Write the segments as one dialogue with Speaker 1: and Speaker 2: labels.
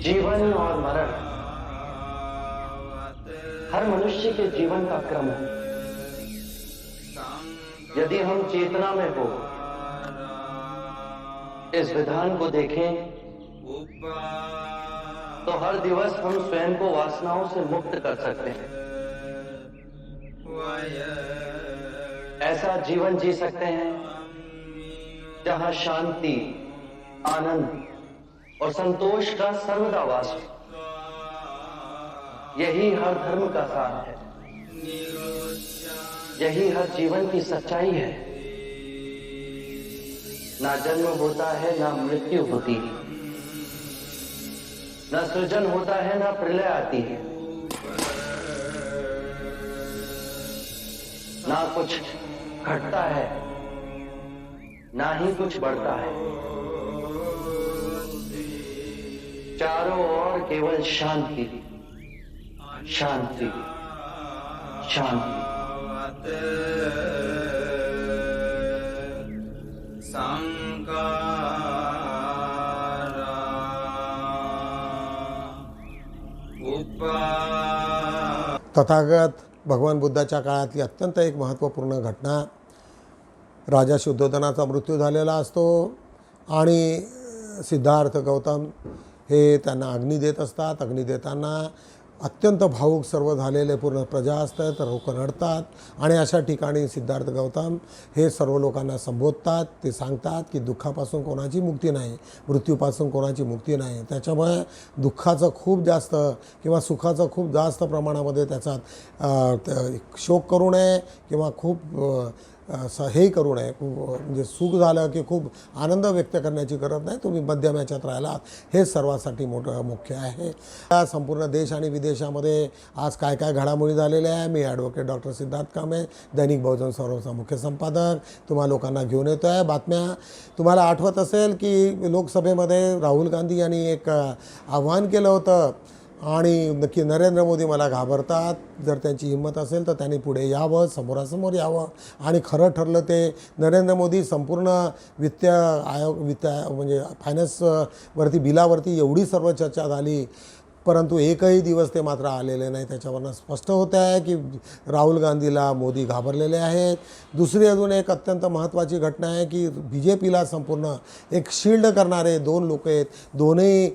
Speaker 1: जीवन और मरण। हर मनुष्य के जीवन का क्रम है। यदि हम चेतना में हो, इस विधान को देखें तो हर दिवस हम स्वयं को वासनाओं से मुक्त कर सकते हैं। ऐसा जीवन जी सकते हैं, जहाँ शांति, आनंद और संतोष का सर्वदा वास हो यही हर धर्म का सार है। यही हर जीवन की सच्चाई है। ना जन्म होता है, ना मृत्यु होती है। ना सृजन होता है, ना प्रलय आती है। ना कुछ घटता है, ना ही कुछ बढ़ता है। चारों ओर केवल शांति शांति शांति।
Speaker 2: तथागत भगवान बुद्धाच्या काळातली अत्यंत एक महत्त्वपूर्ण घटना राजा शुद्धोधनाचा मृत्यू झालेला असतो आणि सिद्धार्थ गौतम हे त्यांना अग्नी देत असतात. अग्नी देताना अत्यंत भावूक सर्व झालेले पूर्ण प्रजा असतात तर लोक रडतात आणि अशा ठिकाणी सिद्धार्थ गौतम हे सर्व लोकांना संबोधतात. ते सांगतात की दुःखापासून कोणाची मुक्ती नाही मृत्यूपासून कोणाची मुक्ती नाही. त्याच्यामुळे दुःखाचं खूप जास्त किंवा सुखाचं खूप जास्त प्रमाणामध्ये त्याचा शोक करू नये किंवा खूप असं हे करू नये. खूप म्हणजे सुख झालं की खूप आनंद व्यक्त करण्याची गरज नाही. तुम्ही मध्यम याच्यात राहिलात हे सर्वासाठी मोठं मुख्य आहे. संपूर्ण देश आणि विदेशामध्ये आज काय काय घडामोडी झालेल्या आहे? मी ॲडव्होकेट डॉक्टर सिद्धार्थ कांबळे दैनिक बहुजन सर्वचा मुख्य संपादक. तुम्हा लोकांना घेऊन येतो आहे बातम्या तुम्हाला आठवत असेल की लोकसभेमध्ये राहुल गांधी यांनी एक आव्हान केलं होतं. आणि नक्की नरेंद्र मोदी मला घाबरतात. जर त्यांची हिंमत असेल तर त्यांनी पुढे यावं समोरासमोर यावं. आणि खरं ठरलं ते नरेंद्र मोदी संपूर्ण वित्त आयोग वित्त म्हणजे फायनान्सवरती बिलावरती एवढी सर्व चर्चा झाली. परंतु एकही दिवस ते मात्र आलेले नाही. त्याच्यावरनं स्पष्ट होत आहे की राहुल गांधीला मोदी घाबरलेले आहेत. दुसरी अजून एक अत्यंत महत्त्वाची घटना आहे की बी जे पीला संपूर्ण एक शिल्ड करणारे दोन लोक आहेत. दोनही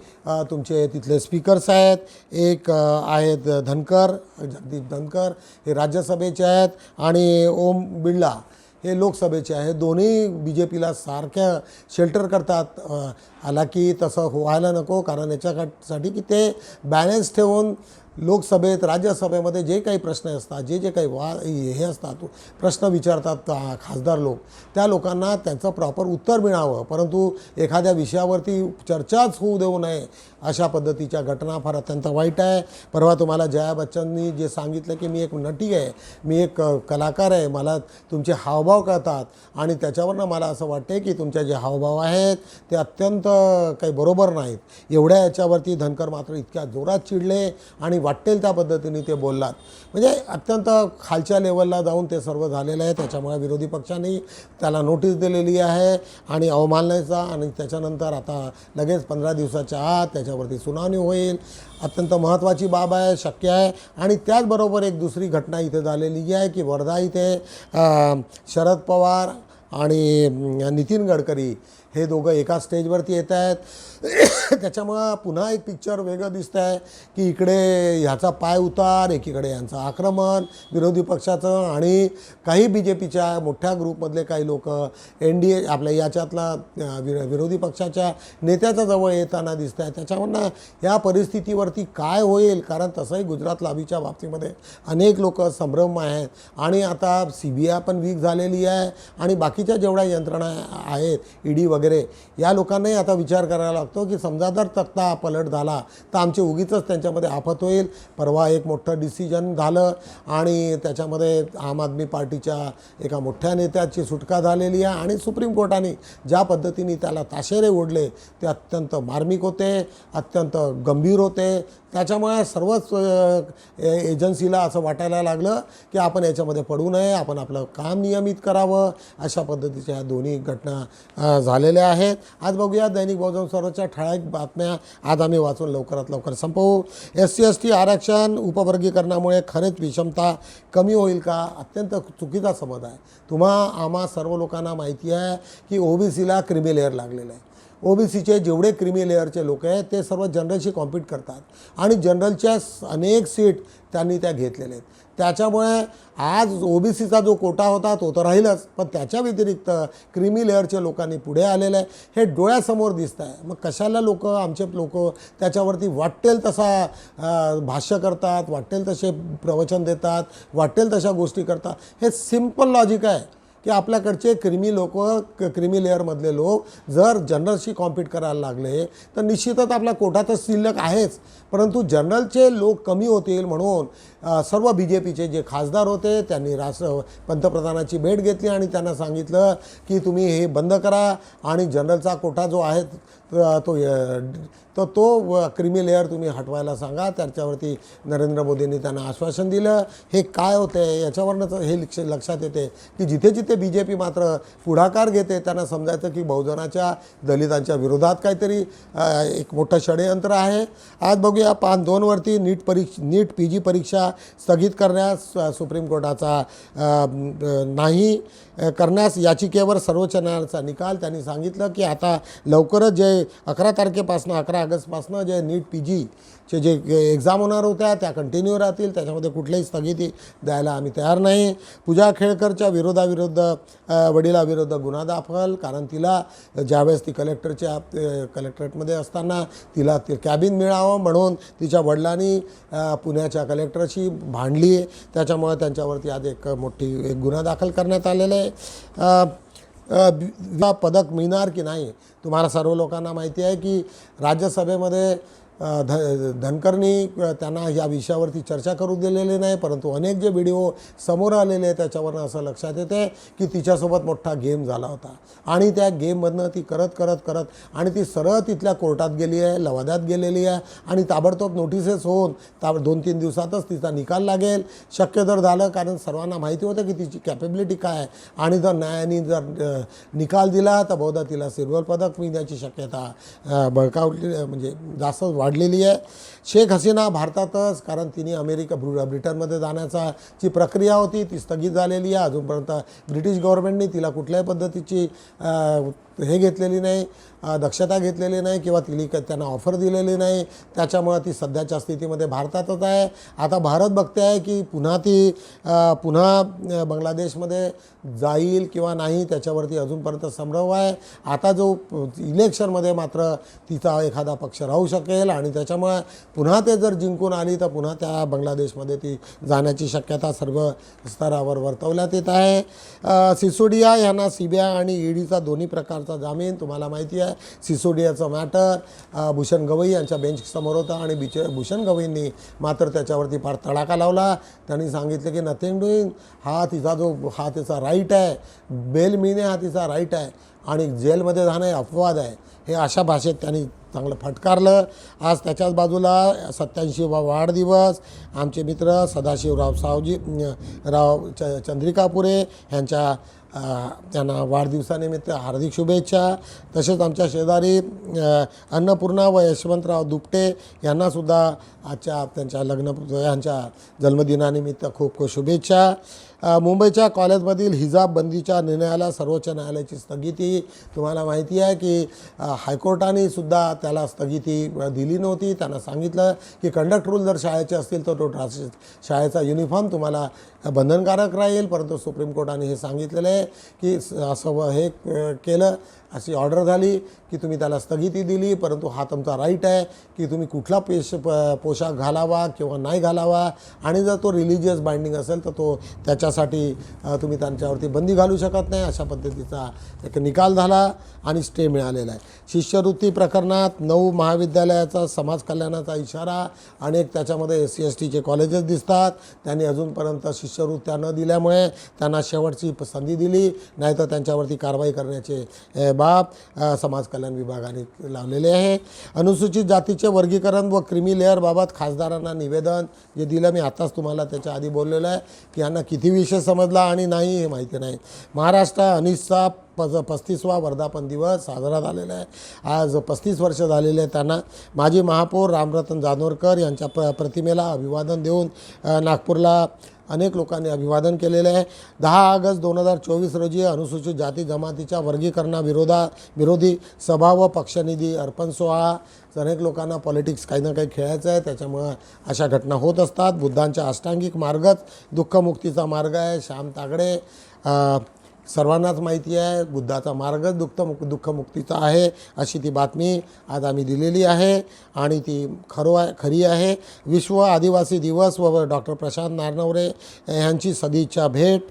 Speaker 2: तुमचे तिथले स्पीकर्स आहेत. एक आहेत धनकर जगदीप धनकर हे राज्यसभेचे आहेत. आणि ओम बिर्ला हे लोकसभेचे आहे. दोन्ही बी जे पीला सारख्या शेल्टर करतात. आला हालाकी तसं व्हायला नको कारण याच्यासाठी की ते बॅलन्स ठेवून लोकसभेत राज्यसभेमध्ये जे काही प्रश्न असतात जे जे काही वा हे असतात प्रश्न विचारतात खासदार लोक त्या लोकांना त्यांचं प्रॉपर उत्तर मिळावं. परंतु एखाद्या विषयावरती चर्चाच होऊ देऊ नये अशा पद्धतीच्या घटना फार अत्यंत वाईट आहे. परवा तुम्हाला जया बच्चननी जे सांगितलं की मी एक नटी आहे मी एक कलाकार आहे मला तुमचे हावभाव कळतात आणि त्याच्यावरनं मला असं वाटते की तुमचे जे हावभाव आहेत ते अत्यंत काही बरोबर नाहीत. एवढ्या याच्यावरती धनकर मात्र इतक्या जोरात चिडले आणि वाटेल त्या पद्धतीने ते बोललात. म्हणजे अत्यंत खालच्या लेवलला जाऊन ते सर्व झालेलं आहे. त्याच्यामुळे विरोधी पक्षांनी त्याला नोटीस दिलेली आहे आणि अवमानण्याचा आणि त्याच्यानंतर आता लगेच पंधरा दिवसाच्या आत त्याच्यावरती सुनावणी होईल. अत्यंत महत्त्वाची बाब आहे शक्य आहे. आणि त्याचबरोबर एक दुसरी घटना इथे झालेली आहे की वर्धा इथे शरद पवार आणि नितीन गडकरी हे दोघं एका स्टेजवरती येत आहेत. त्याच्यामुळं पुन्हा एक पिक्चर वेगळं दिसतं आहे की इकडे ह्याचा पाय उतार एकीकडे यांचं आक्रमण विरोधी पक्षाचं आणि काही बी जे पीच्या मोठ्या ग्रुपमधले काही लोक एन डी ए आपल्या याच्यातला विर विरोधी पक्षाच्या नेत्याच्या जवळ येताना दिसत आहे त्याच्यावरनं या परिस्थितीवरती काय होईल? कारण तसंही गुजरात लाभीच्या बाबतीमध्ये अनेक लोक संभ्रम आहेत आणि आता सी बी आय पण वीक झालेली आहे आणि बाकीच्या जेवढ्या यंत्रणा आहेत ईडी वगैरे वगैरे या लोकांनाही आता विचार करायला लागतो की समजा जर तक्ता पलट झाला तर आमचे उगीच त्यांच्यामध्ये आफत होईल. परवा एक मोठं डिसिजन झालं आणि त्याच्यामध्ये आम आदमी पार्टीच्या एका मोठ्या नेत्याची सुटका झालेली आहे आणि सुप्रीम कोर्टाने ज्या पद्धतीने त्याला ताशेरे ओढले ते अत्यंत मार्मिक होते अत्यंत गंभीर होते. त्याच्यामुळे सर्वच ए- एजन्सीला असं वाटायला लागलं की आपण याच्यामध्ये पडू नये आपण आपलं काम नियमित करावं अशा पद्धतीच्या दोन्ही घटना अ, झालेल्या आहेत. आज बघूया दैनिक बहुजन स्वराच्या ठळक बातम्या. आज आम्ही वाचून लवकरात लवकर संपवू. एस सी एस टी आरक्षण उपवर्गीकरणामुळे खरेच विषमता कमी होईल का? अत्यंत चुकीचा समज आहे. तुम्हा आम्हा सर्व लोकांना माहिती आहे की ओबीसीला क्रिमिलेअर लागलेलं आहे. ओबीसीचे जेवढे क्रिमी लेअरचे लोक आहेत ते सर्व जनरलशी कॉम्पीट करतात. आणि जनरलच्या अनेक सीट त्यांनी त्या घेतलेल्या आहेत. त्याच्यामुळे आज ओबीसीचा जो कोटा होता तो तर राहीलच. पण त्याच्या व्यतिरिक्त क्रिमी लेअरच्या लोकांनी पुढे आलेलं आहे. हे डोळ्यासमोर दिसत आहे. मग कशाला लोक आमचे लोक त्याच्यावरती वाटेल तसा भाष्य करतात वाटेल तसे प्रवचन देतात वाटेल तशा गोष्टी करतात? हे सिंपल लॉजिक आहे. की आपल्याकडचे क्रिमी लोक क्रिमी लेअरमधले लोक जर जनरलशी कॉम्पीट करायला लागले तर निश्चितच आपल्या कोटातच शिल्लक आहेच. परंतु जनरलचे लोक कमी होतील म्हणून सर्व बी जे पीचे जे खासदार होते त्यांनी राष्ट्र पंतप्रधानाची भेट घेतली आणि त्यांना सांगितलं की तुम्ही हे बंद करा आणि जनरलचा कोटा जो आहे तो तर तो क्रिमी लेअर तुम्ही हटवायला सांगा. त्याच्यावरती नरेंद्र मोदींनी त्यांना आश्वासन दिलं. हे काय होतं आहे याच्यावरनंच हे लक्ष लक्षात येते की जिथे जिथे बी जे पी मात्र पुढाकार घेते त्यांना समजायचं की बहुजनाच्या दलितांच्या विरोधात काहीतरी एक मोठं षडयंत्र आहे. आज बघूया पान दोनवरती नीट परीक्ष नीट पी जी परीक्षा स्थगित करण्यास सुप्रीम कोर्टाचा नाही करण्यास याचिकेवर सर्वोच्च न्यायालयाचा निकाल. त्यांनी सांगितलं की आता लवकरच जे अकरा तारखेपासून अकरा ऑगस्टपासून जे नीट पी जीचे जे एक्झाम होणार होत्या त्या कंटिन्यू राहतील. त्याच्यामध्ये कुठलीही स्थगिती द्यायला आम्ही तयार नाही. पूजा खेळकरच्या विरोधाविरुद्ध वडिलाविरुद्ध गुन्हा दाखल कारण तिला ज्यावेळेस ती कलेक्टरच्या कलेक्टरेटमध्ये असताना तिला ते कॅबिन मिळावं म्हणून तिच्या वडिलांनी पुण्याच्या कलेक्टरशी भांडली. त्याच्यामुळे त्यांच्यावरती आज एक मोठी एक गुन्हा दाखल करण्यात आलेला आहे. पदक मिळणार की नाही? तुम्हाला सर्व लोकांना माहिती आहे की राज्यसभेमध्ये ध धनकरनी त्यांना या विषयावरती चर्चा करू दिलेली नाही परंतु अनेक जे व्हिडिओ समोर आलेले आहेत त्याच्यावरनं असं लक्षात येते की तिच्यासोबत मोठा गेम झाला होता. आणि त्या गेममधनं ती करत करत करत आणि ती सरळ तिथल्या कोर्टात गेली आहे लवाद्यात गेलेली आहे आणि ताबडतोब नोटिसेस होऊन ताब दोन तीन दिवसातच तिचा निकाल लागेल. शक्य जर झालं कारण सर्वांना माहिती होतं की तिची कॅपेबिलिटी काय आहे. आणि जर न्यायाने जर निकाल दिला तर बहुधा तिला सिल्वर पदक मिळण्याची शक्यता बळकावली म्हणजे जास्त वाढलेली आहे. शेख हसीना भारतातच कारण तिने अमेरिका ब्रु ब्रिटनमध्ये जाण्याचा जी प्रक्रिया होती ती स्थगित झालेली आहे. अजूनपर्यंत ब्रिटिश गव्हर्नमेंटने तिला कुठल्याही पद्धतीची हे घेतलेली नाही दक्षता घेतलेली नाही किंवा तिने क- त्यांना ऑफर दिलेली नाही त्याच्यामुळं ती सध्याच्या स्थितीमध्ये भारतातच आहे. आता भारत बघते आहे की पुन्हा ती पुन्हा बांगलादेशमध्ये जाईल किंवा नाही त्याच्यावरती अजूनपर्यंत संभ्रम आहे. आता जो इलेक्शनमध्ये मात्र तिचा एखादा पक्ष राहू शकेल आणि त्याच्यामुळं पुन्हा ते जर जिंकून आली तर पुन्हा त्या बांगलादेशमध्ये ती जाण्याची शक्यता सर्व स्तरावर वर्तवण्यात येत आहे. सिसोडिया यांना सी बी आय आणि ईडीचा दोन्ही प्रकारचा जामीन तुम्हाला माहिती आहे. सिसोडियाचं मॅटर भूषण गवई यांच्या बेंच समोर होता आणि बिच भूषण गवईंनी मात्र त्याच्यावरती फार तडाखा लावला. त्यांनी सांगितलं की नथिंग डुईंग हा तिचा जो हा तिचा राईट आहे. बेल मिळणे हा तिचा राईट आहे. आणि जेलमध्ये जाणं हे अपवाद आहे. हे अशा भाषेत त्यांनी चांगलं फटकारलं. आज त्याच्याच बाजूला सत्याऐंशीवा वाढदिवस. आमचे मित्र सदाशिवराव सावजी राव च चंद्रिकापुरे यांच्या त्यांना वाढदिवसानिमित्त हार्दिक शुभेच्छा. तसेच आमच्या शेजारी अन्नपूर्णा व यशवंतराव दुपटे यांनासुद्धा आजच्या त्यांच्या लग्न यांच्या जन्मदिनानिमित्त खूप खूप शुभेच्छा. मुंबईच्या कॉलेजमधील हिजाब बंदीच्या निर्णयाला सर्वोच्च न्यायालयाची स्थगिती. तुम्हाला माहिती आहे की हायकोर्टाने सुद्धा त्याला स्थगिती दिली नव्हती. त्यांना सांगितलं की कंडक्ट रूल जर शाळेचे असतील तर तो ड्रास शाळेचा युनिफॉर्म तुम्हाला बंधनकारक राहील. परंतु सुप्रीम कोर्टाने हे सांगितलेलं आहे की असं हे केलं अशी ऑर्डर झाली की तुम्ही त्याला स्थगिती दिली. परंतु हा तुमचा राईट आहे की तुम्ही कुठला पेश प पोशाख घालावा किंवा नाही घालावा. आणि जर तो रिलिजियस बाइंडिंग असेल तर तो त्याच्या अ, तुम्ही त्यांच्यावरती बंदी घालू शकत नाही अशा पद्धतीचा एक निकाल झाला आणि स्टे मिळालेला आहे. शिष्यवृत्ती प्रकरणात नऊ महाविद्यालयाचा समाज कल्याणाचा इशारा अनेक त्याच्यामध्ये एस सी एस टीचे कॉलेजेस दिसतात. त्यांनी अजूनपर्यंत शिष्यवृत्त्या न दिल्यामुळे त्यांना शेवटची संधी दिली नाहीतर नाही तर त्यांच्यावरती कारवाई करण्याचे बाब समाज कल्याण विभागाने लावलेले आहे. अनुसूचित जातीचे वर्गीकरण व क्रिमी लेअरबाबत खासदारांना निवेदन जे दिलं मी आत्ताच तुम्हाला त्याच्या आधी बोललेलं आहे की यांना किती विषय समजला आणि नाही हे माहिती नाही. महाराष्ट्र अनिसचा पज पस्तीसवा वर्धापन दिवस साजरा झालेला आहे. आज पस्तीस वर्ष झालेले आहे त्यांना. माजी महापौर रामरतन जानोरकर यांच्या प्र प्रतिमेला अभिवादन देऊन नागपूरला अनेक लोकांनी अभिवादन केलेले आहे. दहा ऑगस्ट दोन हजार चोवीस रोजी अनुसूचित जाती जमातीच्या वर्गीकरणाविरोधा विरोधी सभा व पक्षनिधी अर्पण सोहळा. अनेक लोकांना पॉलिटिक्स काही ना काही खेळायचं आहे. त्याच्यामुळं अशा घटना होत असतात. बुद्धांच्या अष्टांगिक मार्गच दुःखमुक्तीचा मार्ग आहे. श्याम तागडे सर्वांनाच माहिती आहे बुद्धाचा मार्गच दुःख दुःखमुक्तीचा आहे अशी ती बातमी आज आम्ही दिलेली आहे आणि ती खरो आहे खरी आहे. विश्व आदिवासी दिवस व डॉक्टर प्रशांत नारनवरे यांची सदिच्छा भेट.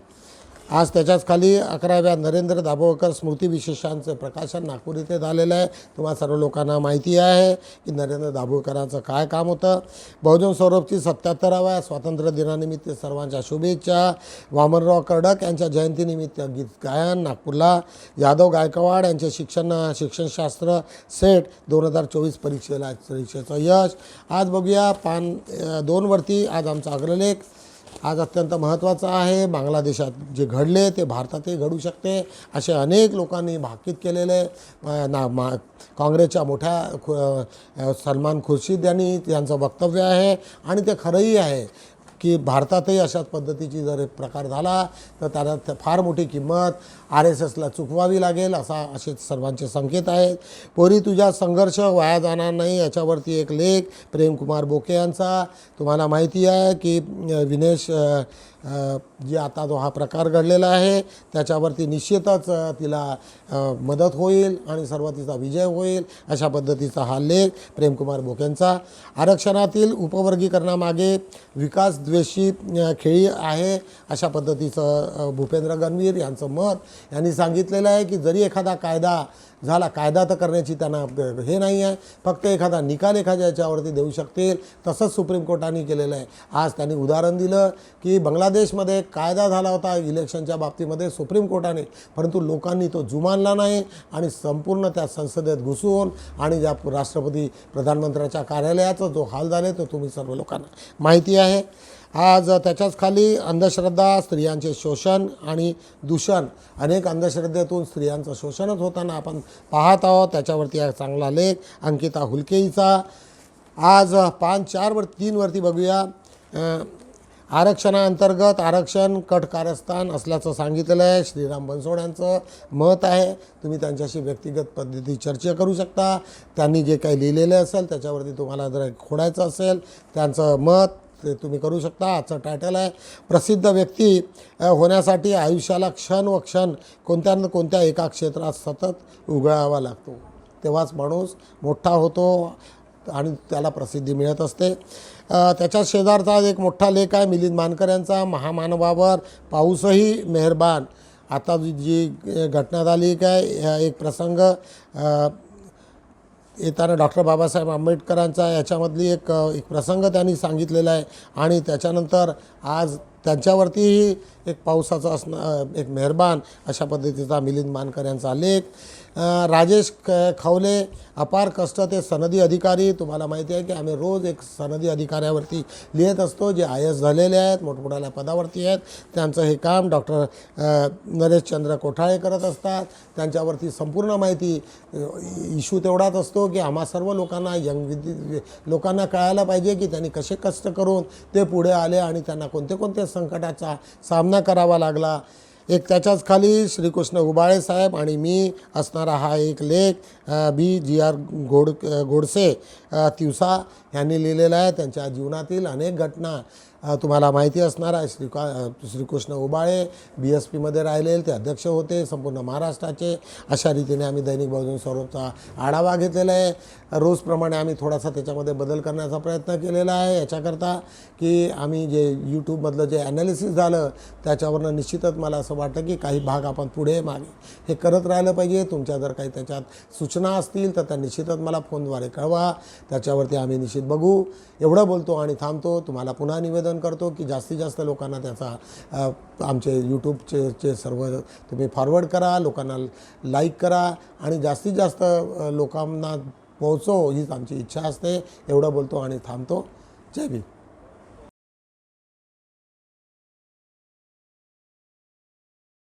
Speaker 2: आज त्याच्याच खाली अकराव्या नरेंद्र दाभोळकर स्मृती विशेषांचं प्रकाशन नागपूर इथे झालेलं आहे. तुम्हा सर्व लोकांना माहिती आहे की नरेंद्र दाभोळकरांचं काय काम होतं. बहुजन सौरभची सत्याहत्तराव्या स्वातंत्र्य दिनानिमित्त सर्वांच्या शुभेच्छा. वामनराव कर्डक यांच्या जयंतीनिमित्त गीत गायन नागपूरला. यादव गायकवाड यांचे शिक्षण शिक्षणशास्त्र सेट दोन हजार चोवीस परीक्षेला परीक्षेचं यश. आज बघूया पान दोनवरती आज आमचा अग्रलेख. आज अत्यंत महत्त्वाचं आहे. बांगलादेशात जे घडले ते भारतातही घडू शकते. असे अनेक लोकांनी भाकीत केलेले ना मा काँग्रेसच्या मोठ्या खु सलमान खुर्शीद यांनी यांचं वक्तव्य आहे. आणि ते खरंही आहे की भारतातही अशाच पद्धतीची जर प्रकार झाला तर त्याला फार मोठी किंमत आर एस एसला चुकवावी लागेल असा असे सर्वांचे संकेत आहेत. पोरी तुझा संघर्ष वाया जाणार नाही. याच्यावरती एक लेख प्रेमकुमार बोके यांचा. तुम्हाला माहिती आहे की विनेश जे आता जो हा प्रकार घडलेला आहे त्याच्यावरती निश्चितच तिला मदत होईल आणि सर्व तिचा विजय होईल अशा पद्धतीचा हा लेख प्रेमकुमार बोकेंचा आरक्षणातील उपवर्गीकरणामागे विकासद्वेषी खेळी आहे अशा पद्धतीचं भूपेंद्र गणवीर यांचं मत. यांनी सांगितलेलं आहे की जरी एखादा कायदा झाला कायदा तर करण्याची त्यांना हे नाही आहे. फक्त एखादा निकाल एखाद्या याच्यावरती देऊ शकतील. तसंच सुप्रीम कोर्टाने केलेलं आहे. आज त्यांनी उदाहरण दिलं की बांगलादेशमध्ये कायदा झाला होता इलेक्शनच्या बाबतीमध्ये सुप्रीम कोर्टाने परंतु लोकांनी तो जुमानला नाही आणि संपूर्ण त्या संसदेत घुसून आणि ज्या राष्ट्रपती प्रधानमंत्र्याच्या कार्यालयाचा जो हाल झाले तो तुम्ही सर्व लोकांना माहिती आहे. आज त्याच्याच खाली अंधश्रद्धा स्त्रियांचे शोषण आणि दूषण अनेक अंधश्रद्धेतून स्त्रियांचं शोषणच होताना आपण पाहत आहोत. त्याच्यावरती एक चांगला लेख अंकिता हुलकेईचा. आज पाच चारवर तीनवरती बघूया. आरक्षणाअंतर्गत आरक्षण कट कारस्थान असल्याचं सांगितलेलं आहे श्रीराम बनसोड यांचं मत आहे. तुम्ही त्यांच्याशी व्यक्तिगत पद्धती चर्चा करू शकता. त्यांनी जे काही लिहिलेलं असेल त्याच्यावरती तुम्हाला जर खोडायचं असेल त्यांचं मत ते तुम्ही करू शकता. आजचं टायटल आहे प्रसिद्ध व्यक्ती होण्यासाठी आयुष्याला क्षण व क्षण कोणत्या न कोणत्या एका क्षेत्रात सतत उघडावा लागतो. तेव्हाच माणूस मोठा होतो आणि त्याला प्रसिद्धी मिळत असते. त्याच्या शेजारचा एक मोठा लेख आहे मिलिंद मानकर यांचा महामानवावर पाऊसही मेहरबान. आता जी घटना झाली काय एक प्रसंग येताना डॉक्टर बाबासाहेब आंबेडकरांचा याच्यामधली एक एक प्रसंग त्यांनी सांगितलेला आहे. आणि त्याच्यानंतर आज त्यांच्यावरतीही एक पावसाचं असणं एक मेहरबान अशा पद्धतीचा मिलिंद मानकर यांचा लेख. राजेश क खवले अपार कष्ट ते सनदी अधिकारी. तुम्हाला माहिती आहे की आम्ही रोज एक सनदी अधिकाऱ्यावरती लिहित असतो जे आय एस झालेले आहेत मोठमोठ्या पदावरती आहेत. त्यांचं हे काम डॉक्टर नरेशचंद्र कोठाळे करत असतात. त्यांच्यावरती संपूर्ण माहिती इश्यू तेवढाच असतो की आम्हा सर्व लोकांना यंग विद्य लोकांना कळायला पाहिजे की त्यांनी कसे कष्ट करून ते पुढे आले आणि त्यांना कोणते कोणते संकटाचा सामना करावा लागला. एक त्याच्याच खाली श्रीकृष्ण उबाळे साहेब आणि मी असणारा हा एक लेख बी. जी. आर. गोड गोडसे तिवसा यांनी लिहिलेला आहे. त्यांच्या जीवनातील अनेक घटना तुम्हाला माहिती असणार आहे श्रीका श्रीकृष्ण उबाळे बी एस पीमध्ये राहिलेले ते अध्यक्ष होते संपूर्ण महाराष्ट्राचे. अशा रीतीने आम्ही दैनिक बहुजन स्वरूपचा आढावा घेतलेला आहे. रोजप्रमाणे आम्ही थोडासा त्याच्यामध्ये बदल करण्याचा प्रयत्न केलेला आहे. याच्याकरता की आम्ही जे यूट्यूबमधलं जे ॲनालिसिस झालं त्याच्यावरनं निश्चितच मला असं वाटतं की काही भाग आपण पुढे मागे हे करत राहिलं पाहिजे. तुमच्या जर काही त्याच्यात सूचना असतील तर त्या निश्चितच मला फोनद्वारे कळवा. त्याच्यावरती आम्ही निश्चित बघू. एवढं बोलतो आणि थांबतो. तुम्हाला पुन्हा निवेदन करतो की जास्तीत जास्त लोकांना त्याचा आमचे यूट्यूबचे चे सर्व तुम्ही फॉरवर्ड करा लोकांना लाईक करा आणि जास्तीत जास्त लोकांना पोहोचो हीच आमची इच्छा असते. एवढं बोलतो आणि थांबतो. जय भीम.